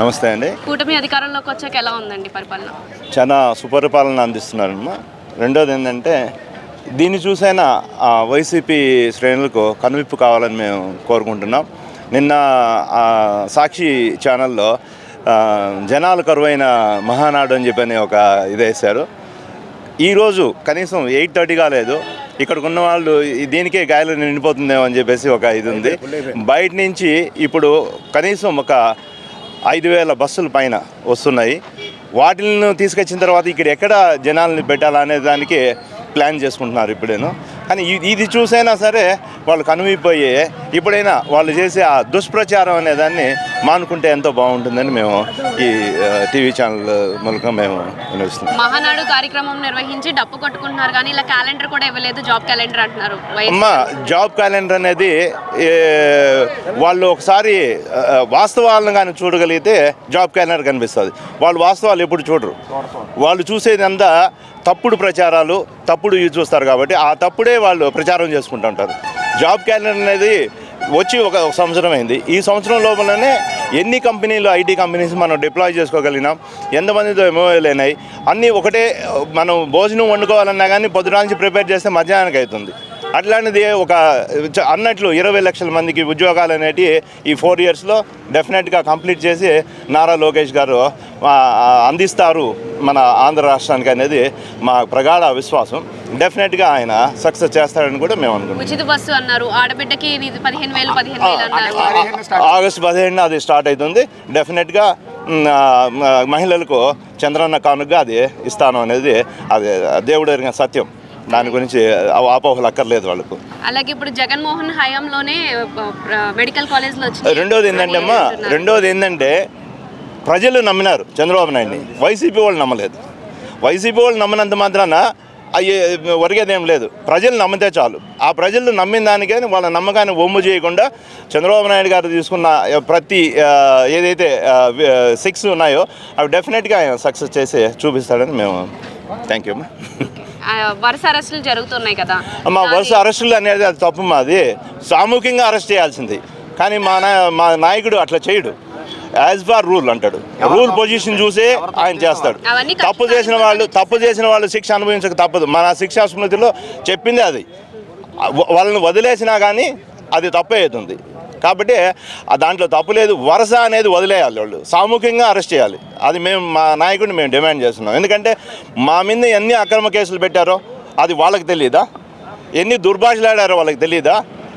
నమస్తే అండి. కూటమి అధికారంలోకి వచ్చాక ఎలా ఉందండి పరిపాలన? చాలా సుపరిపాలన అందిస్తున్నారమ్మా. రెండోది ఏంటంటే దీన్ని చూసైనా ఆ, వైసీపీ శ్రేణులకు కనువిప్పు కావాలని మేము కోరుకుంటున్నాం. నిన్న ఆ, సాక్షి ఛానల్లో జనాలు కరువైన మహానాడు అని చెప్పని ఒక ఇది వేశారు. ఈరోజు కనీసం ఎయిట్ థర్టీ కాలేదు. ఇక్కడికి ఉన్న వాళ్ళు ఈ- దీనికే గాయాలు నిండిపోతుందేమో అని చెప్పేసి ఒక ఇది ఉంది. బయట నుంచి ఇప్పుడు కనీసం ఒక ఐదు వేల బస్సుల పైన వస్తున్నాయి. వాటిని తీసుకొచ్చిన తర్వాత ఇక్కడ ఎక్కడ జనాలను పెట్టాలనే దానికి ప్లాన్ చేసుకుంటున్నారు ఇప్పుడేను. కానీ ఇది- ఇది చూసైనా సరే వాళ్ళు కనువిపోయి ఇప్పుడైనా వాళ్ళు చేసే ఆ దుష్ప్రచారం అనే దాన్ని మానుకుంటే ఎంతో బాగుంటుందని మేము ఈ టీవీ ఛానల్ మూలక మేము వినిపిస్తున్నాం. మహానాడు కార్యక్రమం నిర్వహించి డప్పు కొట్టుకుంటున్నారు కానీ ఇలా క్యాలెండర్ కూడా ఇవ్వలేదు జాబ్ క్యాలెండర్ అంటున్నారు అమ్మ జాబ్ క్యాలెండర్ అనేది వాళ్ళు ఒకసారి వాస్తవాలను కానీ చూడగలిగితే జాబ్ క్యాలెండర్ కనిపిస్తుంది. వాళ్ళు వాస్తవాలు ఎప్పుడు చూడరు. వాళ్ళు చూసేది అంతా తప్పుడు ప్రచారాలు తప్పుడు చూస్తారు కాబట్టి ఆ తప్పుడే వాళ్ళు ప్రచారం చేసుకుంటుంటారు జాబ్ క్యాలెండర్ అనేది వచ్చి ఒక సంవత్సరం అయింది. ఈ సంవత్సరం లోపలనే ఎన్ని కంపెనీలు ఐటీ కంపెనీస్ మనం డిప్లాయ్ చేసుకోగలిగినాం? ఎంతమందితో ఎంఓఏలు అయినాయి అన్నీ ఒకటే మనం భోజనం వండుకోవాలన్నా కానీ పొద్దున ప్రిపేర్ చేస్తే మధ్యాహ్నానికి అవుతుంది అట్లాంటిది ఒక చ- అన్నట్లు ఇరవై లక్షల మందికి ఉద్యోగాలు అనేటివి ఈ ఫోర్ ఇయర్స్లో డెఫినెట్గా కంప్లీట్ చేసి నారా లోకేష్ గారు అందిస్తారు మన ఆంధ్ర రాష్ట్రానికి అనేది మా ప్రగాఢ విశ్వాసం. డెఫినెట్గా ఆయన సక్సెస్ చేస్తాడని కూడా మేము అనుకుంటున్నాం. ఉచిత బస్సు అన్నారు. ఆడబిడ్డకి ఇది పదిహేను వేలు పదిహేను వేలు అన్నారు. ఆగస్టు పదిహేడున అది స్టార్ట్ అవుతుంది. డెఫినెట్గా మహిళలకు చంద్రన్న కానుకగా అది ఇస్తాను అనేది అది దేవుడు ఎరిగిన సత్యం. దాని గురించి అపోహలు అక్కర్లేదు వాళ్ళకు. అలాగే ఇప్పుడు జగన్మోహన్ హయాంలోనే మెడికల్ కాలేజ్లో వచ్చింది. రెండోది ఏంటంటే అమ్మా రెండోది ఏంటంటే ప్రజలు నమ్మినారు చంద్రబాబు నాయుడిని. వైసీపీ వాళ్ళు నమ్మలేదు. వైసీపీ వాళ్ళు నమ్మినంత మాత్రాన అయ్యే ఒరిగేది లేదు. ప్రజలు నమ్మితే చాలు. ఆ ప్రజలు నమ్మిన దానికే వాళ్ళ నమ్మకాన్ని ఒమ్ము చేయకుండా చంద్రబాబు నాయుడు గారు తీసుకున్న ప్రతి ఏదైతే సిక్స్ ఉన్నాయో అవి డెఫినెట్గా ఆయన సక్సెస్ చేసి చూపిస్తాడని మేము థ్యాంక్ యూ వరుస అరెస్టులు జరుగుతున్నాయి కదా. అమ్మ వరుస అరెస్టులు అనేది అది తప్పు మాది. సామూహికంగా అరెస్ట్ చేయాల్సింది. కానీ మా నా మా నాయకుడు అట్లా చేయడు. యాజ్ పర్ రూల్ అంటాడు. రూల్ పొజిషన్ చూసి ఆయన చేస్తాడు. తప్పు చేసిన వాళ్ళు తప్పు చేసిన వాళ్ళు శిక్ష అనుభవించక తప్పదు. మన శిక్షా స్మృతిలో చెప్పింది అది. వాళ్ళని వదిలేసినా కానీ అది తప్పే అవుతుంది. కాబట్టి ఆ దాంట్లో తప్పు లేదు వరుస అనేది వదిలేయాలి వాళ్ళు. సామూహికంగా అరెస్ట్ చేయాలి. అది మేము మా నాయకుడిని మేము డిమాండ్ చేస్తున్నాం. ఎందుకంటే మా మీద ఎన్ని అక్రమ కేసులు పెట్టారో అది వాళ్ళకి తెలియదా ఎన్ని దుర్భాషలాడారో వాళ్ళకి తెలియదా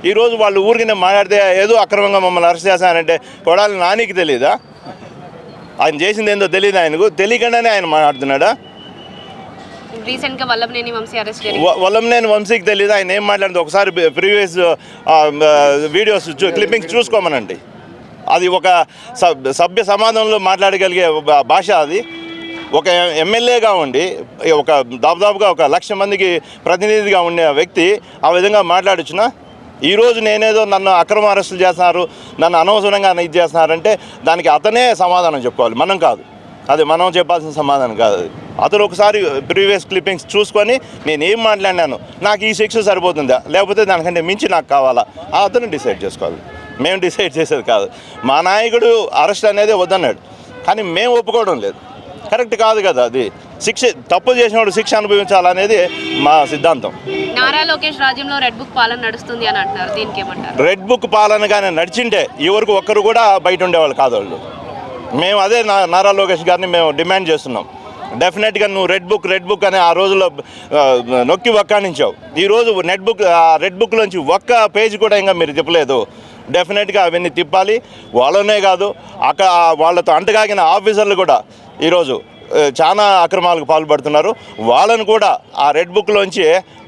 ఈరోజు వాళ్ళు ఊరికి మాట్లాడితే ఏదో అక్రమంగా మమ్మల్ని అరెస్ట్ చేశానంటే కొడాలి నానికి తెలియదా ఆయన చేసింది ఏందో తెలియదు ఆయనకు? తెలియకుండానే ఆయన మాట్లాడుతున్నాడా? వంశీ అరెస్ట్ వల్లంనేని వంశీకి తెలియదు ఆయన ఏం మాట్లాడింది? ఒకసారి ప్రీవియస్ వీడియోస్ క్లిప్పింగ్స్ చూసుకోమనండి. అది ఒక సబ్ సభ్య సమాజంలో మాట్లాడగలిగే భాష అది. ఒక ఎమ్మెల్యేగా ఉండి ఒక దాదాపుగా ఒక లక్ష మందికి ప్రతినిధిగా ఉండే వ్యక్తి ఆ విధంగా మాట్లాడొచ్చునా? ఈరోజు నేనేదో నన్ను అక్రమ అరెస్టులు చేస్తున్నారు నన్ను అనవసరంగా ఇది చేస్తున్నారంటే దానికి అతనే సమాధానం చెప్పుకోవాలి. మనం కాదు. అది మనం చెప్పాల్సిన సమాధానం కాదు అది. అతను ఒకసారి ప్రీవియస్ క్లిప్పింగ్స్ చూసుకొని నేను ఏం మాట్లాడినాను నాకు ఈ శిక్ష సరిపోతుందా లేకపోతే దానికంటే మించి నాకు కావాలా అతను డిసైడ్ చేసుకోవాలి. మేము డిసైడ్ చేసేది కాదు. మా నాయకుడు అరెస్ట్ అనేది వద్దన్నాడు. కానీ మేము ఒప్పుకోవడం లేదు. కరెక్ట్ కాదు కదా అది. శిక్ష తప్పు చేసినప్పుడు శిక్ష అనుభవించాలనేది మా సిద్ధాంతం. నారా లోకేష్ రాజ్యంలో రెడ్ బుక్ పాలన నడుస్తుంది అని అంటున్నారు. దీనికి ఏమంటారు రెడ్ బుక్ పాలన నడిచింటే ఈ వరకు ఒక్కరు కూడా బయట ఉండేవాళ్ళు కాదు వాళ్ళు. మేము అదే నా నారా లోకేష్ గారిని మేము డిమాండ్ చేస్తున్నాం. డెఫినెట్గా నువ్వు రెడ్ బుక్ రెడ్ బుక్ అనే ఆ రోజుల్లో నొక్కి ఒక్కానించావు ఈరోజు నెట్ బుక్ ఆ రెడ్ బుక్లోంచి ఒక్క పేజ్ కూడా ఇంకా మీరు చెప్పలేదు డెఫినెట్గా అవన్నీ తిప్పాలి. వాళ్ళనే కాదు అక్కడ వాళ్ళతో అంటగాగిన ఆఫీసర్లు కూడా ఈరోజు చాలా అక్రమాలకు పాల్పడుతున్నారు. వాళ్ళను కూడా ఆ రెడ్ బుక్లోంచి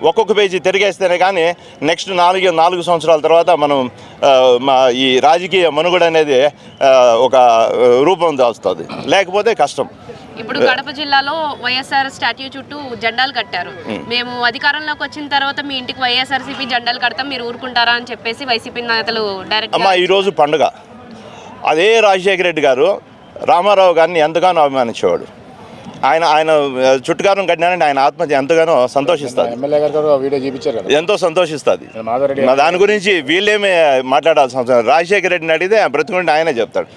ఒక్కొక్క పేజీ తిరిగేస్తేనే కానీ నెక్స్ట్ నాలుగు నాలుగు సంవత్సరాల తర్వాత మనం మా ఈ రాజకీయ మనుగడ అనేది ఒక రూపం దాల్స్తుంది. లేకపోతే కష్టం. ఇప్పుడు కడప జిల్లాలో వైఎస్ఆర్ స్టాట్యూ చుట్టూ జెండాలు కట్టారు. మేము అధికారంలోకి వచ్చిన తర్వాత మీ ఇంటికి వైఎస్ఆర్సీపీ జెండాలు కడతాం మీరు ఊరుకుంటారా అని చెప్పేసి వైసీపీ నేతలు డైరెక్ట్ అమ్మ ఈరోజు పండుగ. అదే రాజశేఖర రెడ్డి గారు రామారావు గారిని ఎంతగానో అభిమానించేవాడు. ఆయన ఆయన చుట్టుకారం కట్టినారంటే ఆయన ఆత్మ ఎంతగానో సంతోషిస్తుంది. ఎమ్మెల్యే గారు కూడా వీడియో చూపించారు కదా. ఎంతో సంతోషిస్తుంది. దాని గురించి వీళ్ళేమే మాట్లాడాల్సిన అవసరం. రాజశేఖర రెడ్డిని అడిగితే బ్రతుకుంటే ఆయనే చెప్తాడు.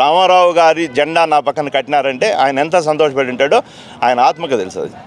రామారావు గారి జెండా నా పక్కన కట్టినారంటే ఆయన ఎంత సంతోషపడి ఉంటాడో ఆయన ఆత్మకు తెలుసు